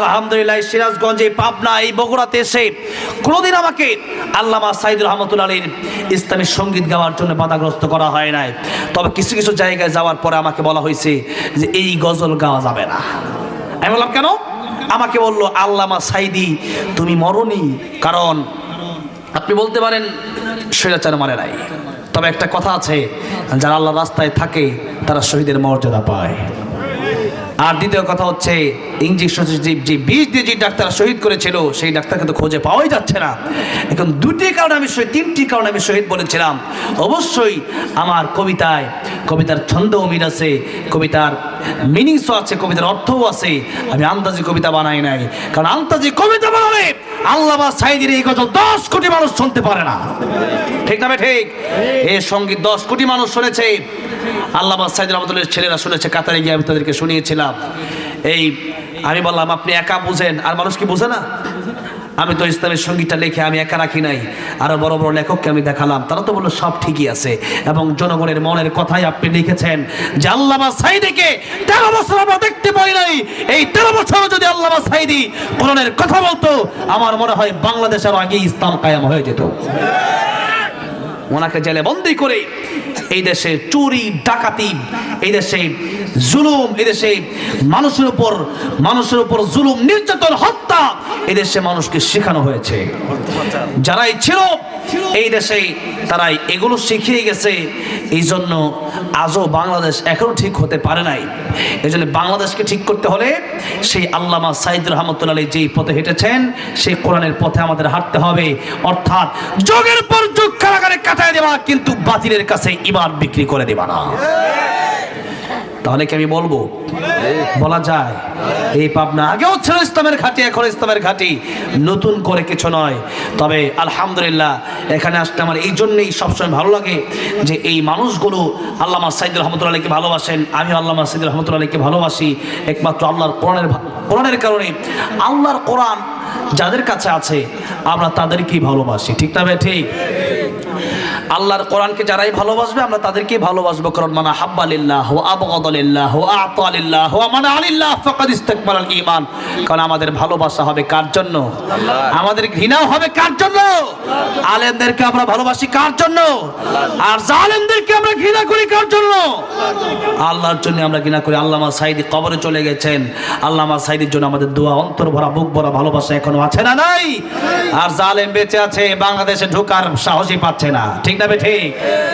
আলহামদুলিল্লাহ সিরাজগঞ্জে পাবনা, এই বগুড়াতে এসে কোনোদিন আমাকে আল্লামা সাইদুর রহমতুল্লাহ আলীর ইসলামী সংগীত গাওয়ার জন্য বাধাগ্রস্ত করা হয় নাই। তবে কিছু কিছু জায়গায় যাওয়ার পরে আমাকে বলা হয়েছে যে এই গজল গাওয়া যাবে না। আমি বললাম, কেন? আমাকে বলল, আল্লামা সাইদি, তুমি মরনি, কারণ আপনি বলতে পারেন স্বৈরাচার মানে নাই। তবে একটা কথা আছে, যারা আল্লাহ রাস্তায় থাকে, তারা শহীদের মর্যাদা পায়। আর দ্বিতীয় কথা হচ্ছে ইঞ্জেকশন যে বিষ দিয়ে যে ডাক্তার শহীদ করেছিল, সেই ডাক্তারকে তো খোঁজে পাওয়াই যাচ্ছে না। এখন দুটি কারণে আমি শহীদ তিনটি কারণে আমি শহীদ বলেছিলাম। অবশ্যই আমার কবিতায়, কবিতার ছন্দ মিল আছে, কবিতার মিনিংসও আছে, কবিতার অর্থও আছে। আমি আন্দাজি কবিতা বানাই নাই, কারণ আন্দাজি কবিতা বানালে আল্লাহ সাইদির এই গজল দশ কোটি মানুষ শুনতে পারে না। ঠিক না ঠিক? এই সংগীত দশ কোটি মানুষ শুনেছে আল্লাহ সাইদ রহমতুল্লাহ ছেলেরা শুনেছে, কাতারে গিয়ে আমি তাদেরকে শুনিয়েছিলাম। এই আমি বললাম, আপনি একা বুঝেন? আর মানুষ কি বুঝে না? আমি তো ইসলামের সঙ্গীতটা লিখে আমি একা রাখি নাই। আরও বড় বড় লেখককে আমি দেখালাম, তারা তো বলল সব ঠিকই আছে। এবং জনগণের মনের কথাই আপনি লিখেছেন যে আল্লামা সাইদিকে তেরো বছর আমরা দেখতে পাই নাই। এই তেরো বছর যদি আল্লামা সাইদি কোরআনের কথা বলতো, আমার মনে হয় বাংলাদেশের আগে ইসলাম কায়াম হয়ে যেত। ওনাকে জেলে বন্দি করে এই দেশে চুরি, ডাকাতি, এই দেশে জুলুম, এই দেশে মানুষের উপর মানুষের উপর জুলুম, নির্যাতন, হত্যা এই দেশে মানুষকে শেখানো হয়েছে। যারাই ছিল, এই দেশে তারাই এগুলো শিখিয়ে গেছে। এই জন্য আজও বাংলাদেশ এখনও ঠিক হতে পারে নাই। এই জন্য বাংলাদেশকে ঠিক করতে হলে সেই আল্লামা সাইদ আলী যেই পথে হেঁটেছেন, সেই কোরআনের পথে আমাদের হাঁটতে হবে। অর্থাৎ যোগের পর যুগ কারাগারে কাটায় দেওয়া, কিন্তু বাতিলের কাছে ইমান বিক্রি করে দেবা না। তাহলে কি আমি বলব? বলা যায়, এই পাবনা আগেও ছিল ইসলামের ঘাটি, এখন ইসলামের ঘাটি। নতুন করে কিছু নয়। তবে আলহামদুলিল্লাহ, এখানে আসতে আমার এই জন্যই সবসময় ভালো লাগে যে এই মানুষগুলো আল্লামা রহমতুল্লাহ আলীকে ভালোবাসেন। আমি আল্লামা রহমতুল্লাহ আলীকে ভালোবাসি একমাত্র আল্লাহর কোরআনের কোরআনের কারণে। আল্লাহর কোরআন যাদের কাছে আছে, আমরা তাদেরকেই ভালোবাসি। ঠিক না ভাই? ঠিক? আল্লাহর কোরআনকে যারাই ভালোবাসবে আমরা তাদেরকে ভালোবাসবো। কারণ মানা হাব্বালিল্লাহ আবগাদালিল্লাহ আতালিল্লাহ মানা আলিল্লাহ ফাকাদ ইস্তাকমালাল ঈমান। কারণ আমাদের ভালোবাসা হবে কার জন্য? আমাদের ঘৃণাও হবে কার জন্য? আলেমদেরকে আমরা ভালোবাসি কার জন্য? আর জালেমদেরকে আমরা ঘৃণা করি কার জন্য? আল্লাহর জন্য আমরা ঘৃণা করি। আল্লামা সাইদি কবরে চলে গেছেন। আল্লামা সাইদির জন্য আমাদের দোয়া অন্তর ভরা বুক ভরা ভালোবাসা এখনও আছে না নাই। আর জালেম বেঁচে আছে বাংলাদেশে ঢোকার সাহসই পাচ্ছে না। ঠিক না ঠিক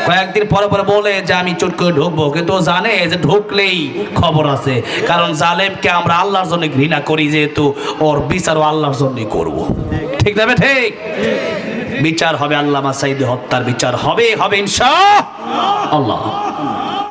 কয়েকদিন পরে পরে বলে যে, আমি চুট করে ঢুকবো। কিন্তু জানে যে ঢুকলেই খবর আছে। কারণ জালেমকে আমরা আল্লাহর জন্য ঘৃণা করি, যেহেতু ওর বিচারও আল্লাহর জন্যই করব। ঠিক না ঠিক? বিচার হবে আল্লামা সাইদি হত্যার বিচার হবে হবে ইনশা আল্লাহ